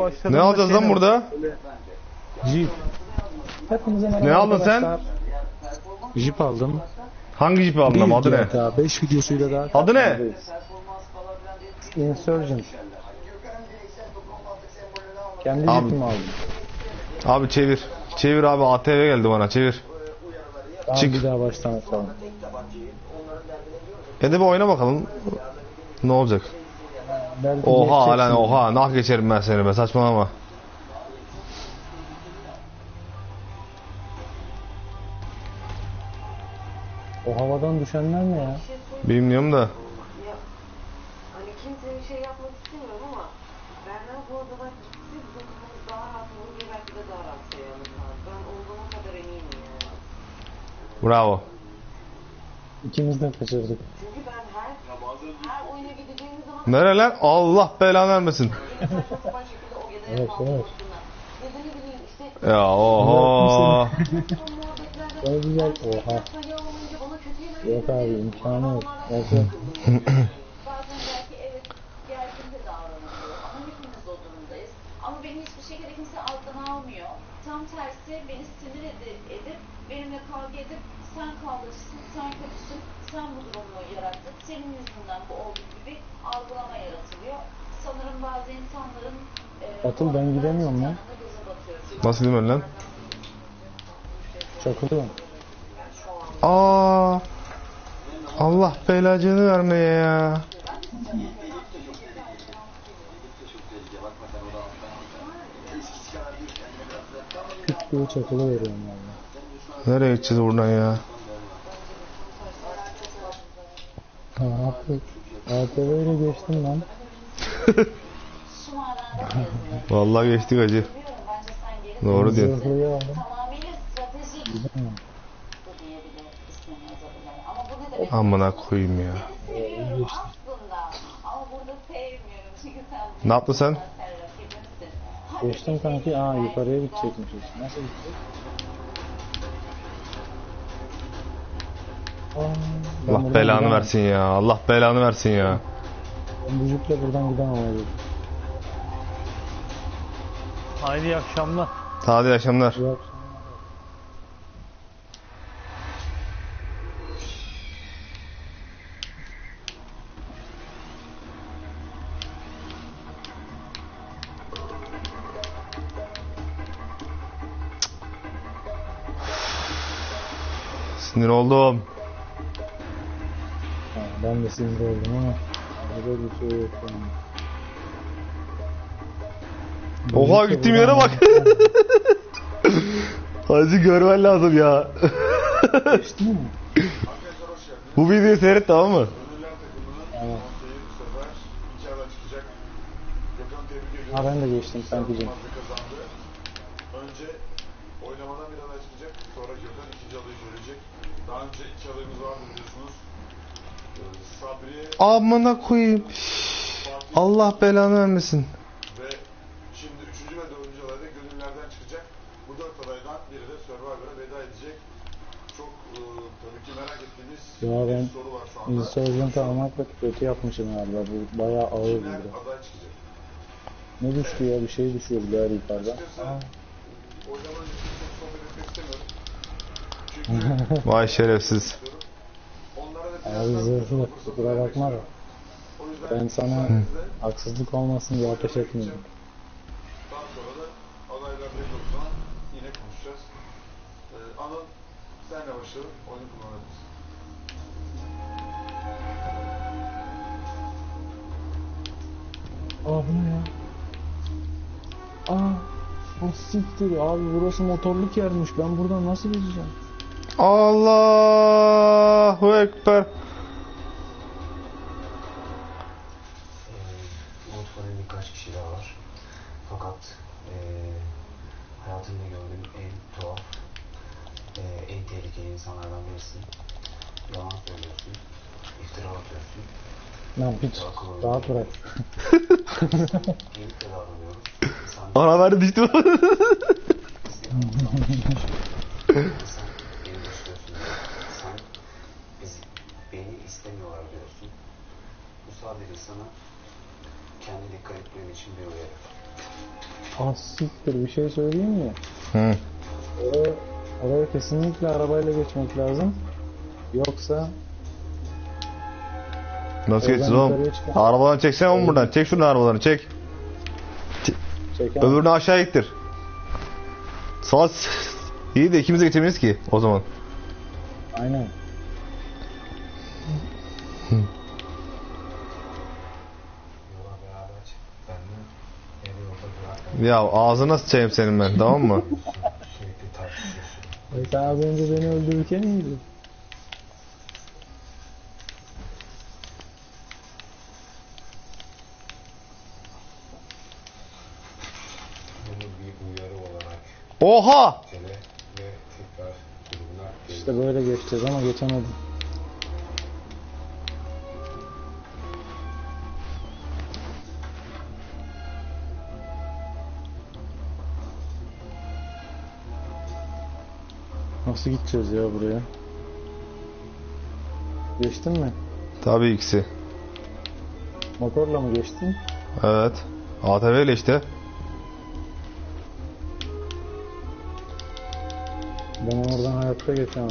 Başladım Ne da alacağız lan burada? Jeep. Hepinize merhaba Ne aldın sen? arkadaşlar. Jeep aldım. Hangi jipi aldın ama adı ne? GTA 5 videosuyla daha Adı ne? Insurgent. Kendi Abi. Jeep'imi aldım. Abi çevir. Çevir abi ATV geldi bana çevir. Tamam Çık. bir daha baştan açalım. Hadi bir oyna bakalım. Ne olacak? Belki Oha geçeceksin. lan oha. Nah geçerim ben seni be saçmalama. O havadan düşenler ne ya? Bilmiyorum da. Ya hani kimseye bir şey yapmak istemiyorum ama Berna bu odada gitti kafamız daha rahat olur diye belki de daha rahat şey alırlar. Ben olduğuma kadar eminim yani. Bravo. İkimiz de kaçırdık. Çünkü ben her Nereler? Allah belanı vermesin. Evet, evet. Ya muhabbetlerden Çok güzel. Oha. Yok abi imkanı yok. Gerçi Bazen belki evet gergin de davranılıyor ama hepimiz o durumdayız. Ama beni hiçbir şekilde kimse alttan almıyor. Tam tersi beni sinir edip, edip benimle kavga edip sen kavgacısın, sen kötüsün, sen bu durumu yarattın, senin yüzünden bu oldu gibi bir algılama yaratılıyor. Sanırım bazı insanların e, Batıl, ben gidemiyorum batıyor. Nasıl bilmem lan? çakılıyorum. Aa. Allah belacını vermeye ya. Küt diye çakılıveriyorum valla. Nereye gideceğiz buradan ya? Ha yaptık. ATV ile geçtim lan. Vallahi geçtik acı. Doğru diyorsun. Zırhlıyı aldım. Amına koyayım ya. Ne yaptın sen? Geçtim kanki. Aa yukarıya gidecekmişiz. Nasıl gidecek? Ben Allah buradan belanı gidemem. versin ya. Allah belanı versin ya. Ben bu jiple buradan gidemem abi. Haydi iyi akşamlar. Hadi iyi akşamlar. İyi akşamlar. Sinir oldum. Ben de sinir oldum ama arada bir şey yok yani. Oha Jiple gittiğim yere bak. Hacı görmen lazım ya. Geçti mi? Bu videoyu seyret tamam mı? Evet. Ha ben de geçtim. Maçı kazandı. Önce oynamadan bir aday çıkacak. Sonra Gökhan ikinci adayı söyleyecek. Daha önce iki adayımız vardı biliyorsunuz. Amına koyayım. Allah belanı vermesin. ve şimdi üçüncü ve dördüncü aday da gönüllerden çıkacak. Bu dört adaydan biri de Survivor'a veda edecek. Çok e, tabii ki merak ettiğimiz Ya ben bir soru var şu anda. Insurgent'ı almakla kötü yapmışım galiba. Bu bayağı ağır Kimler burada. aday çıkacak? Ne düştü ya? Bir şey düşüyor birader yukarıdan. Açıkçası Aa, oynama çok sohbet etmek istemiyorum. Çünkü Vay şerefsiz. Abi zırhlı. Kusura bakma da. Ben sana haksızlık olmasın diye ateş etmiyorum. daha sonra da adaylar belli olduğu zaman yine konuşacağız. Ee, Anıl senle başlayalım. Oyunu kullanabiliriz. Aa bu ne ya? Aa o siktir abi burası motorluk yermiş. Ben buradan nasıl geçeceğim? Allahu Ekber. Unutmadığım birkaç kişi daha var. Fakat eee hayatımda gördüğüm en tuhaf, eee, en tehlikeli insanlardan birisin. Yalan söylüyorsun, iftira atıyorsun, Lan piç. Rahat bırak. iyilikle davranıyoruz. Sen, Ana verdi düştü. sen beni dışlıyorsun. Sen biz, beni istemiyorlar diyorsun. Bu sadece sana kendi dikkat etmen için bir uyarı. Ah siktir bir şey söyleyeyim mi? Hı. Oraya, oraya kesinlikle arabayla geçmek lazım. Yoksa Nasıl Oradan geçeceğiz oğlum? yukarıya çıkar. Arabadan çeksene oğlum buradan. Çek şunu arabalarını çek. çeken Öbürünü aşağı ittir. Sağ İyi de ikimiz de geçemeyiz ki o zaman. aynen. Ya ağzına sıçayım senin ben tamam mı? E sen az önce beni öldürürken iyiydi. Bunu bir uyarı olarak Oha! tele ve tekrar durumuna İşte böyle geçeceğiz ama geçemedim. Nasıl gideceğiz ya buraya? Geçtin mi? Tabii ikisi. Motorla mı geçtin? Evet. ATV ile işte. Ben oradan hayatta geçemem.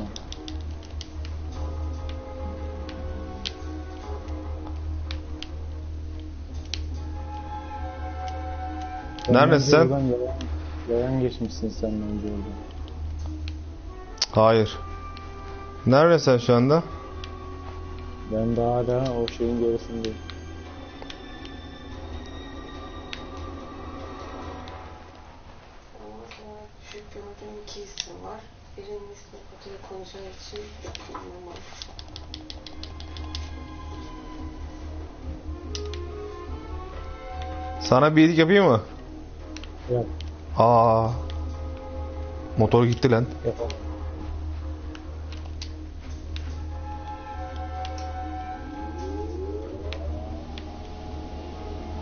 Neredesin sen? Yayan, yayan geçmişsin sen bence oradan. Hayır. Neredesin sen şu anda? Ben de hala o şeyin gerisindeyim. Gördüğüm iki isim var. Birinin ismi fotoğraf konacağı için bilmiyorum. Sana bir iyilik yapayım mı? Yap, Aa. Motor gitti lan. yapalım.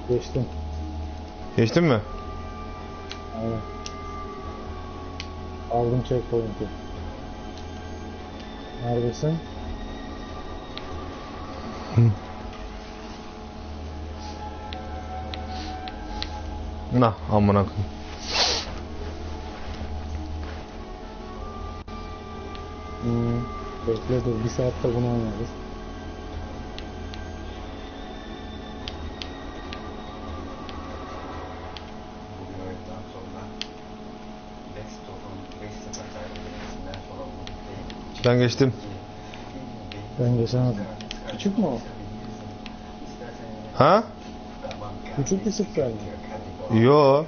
Geçtim. Geçtin mi? Aynen. Aldım checkpoint'i. Neredesin? Nah amına koyayım. Hmm, bekle dur. Bir saatte bunu oynarız. Ben geçtim. Ben geçemedim. Küçük mü o? Ha? Küçük bir sıfır mı? Yo.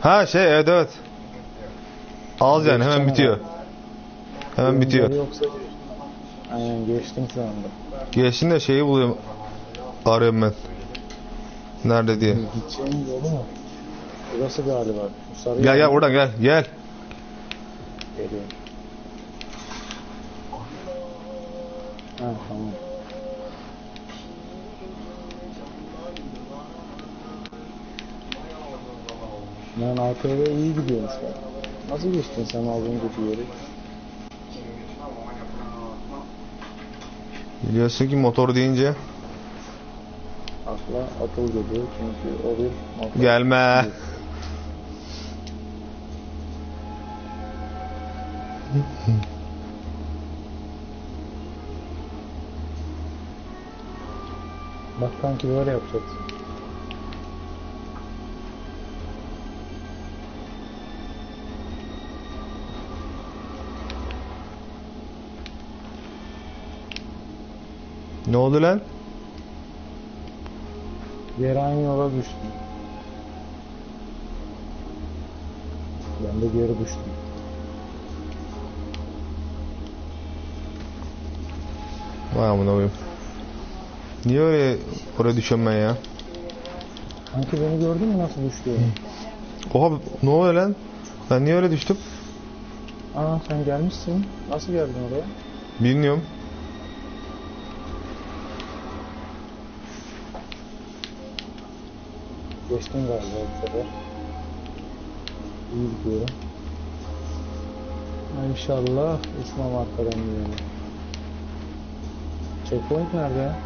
Ha şey evet evet. Az yani hemen bitiyor. Hemen bitiyor. Yoksa Aynen geçtim şu anda. Geçtin de şeyi buluyorum. Arıyorum ben. Nerede diye. Gideceğim yolu mu? Burası galiba. Sarı Gel gel buradan gel gel. Geliyorum. Ha tamam. Ben ATV iyi gidiyormuş bak. Nasıl geçtin sen az önceki yeri? Biliyorsun ki motor deyince Akla atıl geliyor çünkü o bir motor. gelme. Bak kanki böyle yapacaksın. Ne oldu lan? Yere aynı yola düştüm. Ben de geri düştüm. Vay amına koyayım. Niye öyle oraya düşüyorum ben ya? Kanki beni gördün mü nasıl düştüğümü? Oha ne oluyor lan? Ben niye öyle düştüm? Aa sen gelmişsin. Nasıl geldin oraya? Bilmiyorum. Geçtin galiba bu sefer. İyi gidiyorum. İnşallah uçmam arkadan diye. Checkpoint nerede ya?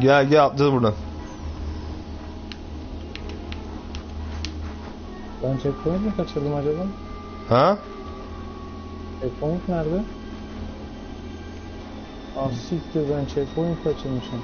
Gel gel atlayacağız buradan. Ben checkpoint mi kaçırdım acaba? Ha? Checkpoint nerede? Ah siktir ben checkpoint kaçırmışım.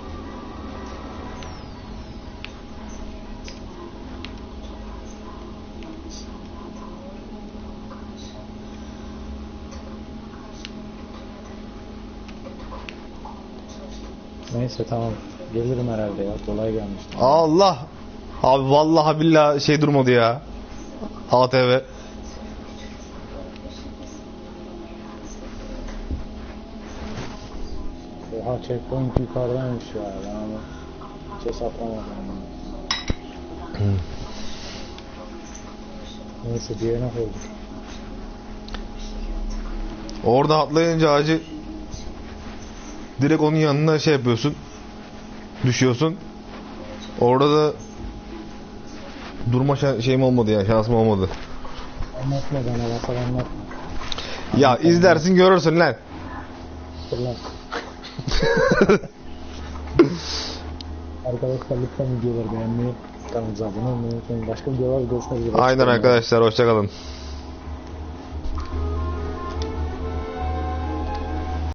Neyse tamam. Gelirim herhalde ya. Kolay gelmiş. Allah. Abi vallahi billahi şey durmadı ya. ATV. Oha checkpoint yukarıdaymış ya. Ben onu hiç hesaplamadım. Neyse DNF olduk. Orada atlayınca acı direkt onun yanına şey yapıyorsun. Düşüyorsun. Orada da durma şeyim olmadı ya şansım olmadı. Anlatma bana masal anlatma. Ya izlersin görürsün lan. Arkadaşlar lütfen videoları beğenmeyi, kanalımıza abone olmayı unutmayın. Başka videolar görüşmek üzere. Aynen arkadaşlar hoşçakalın.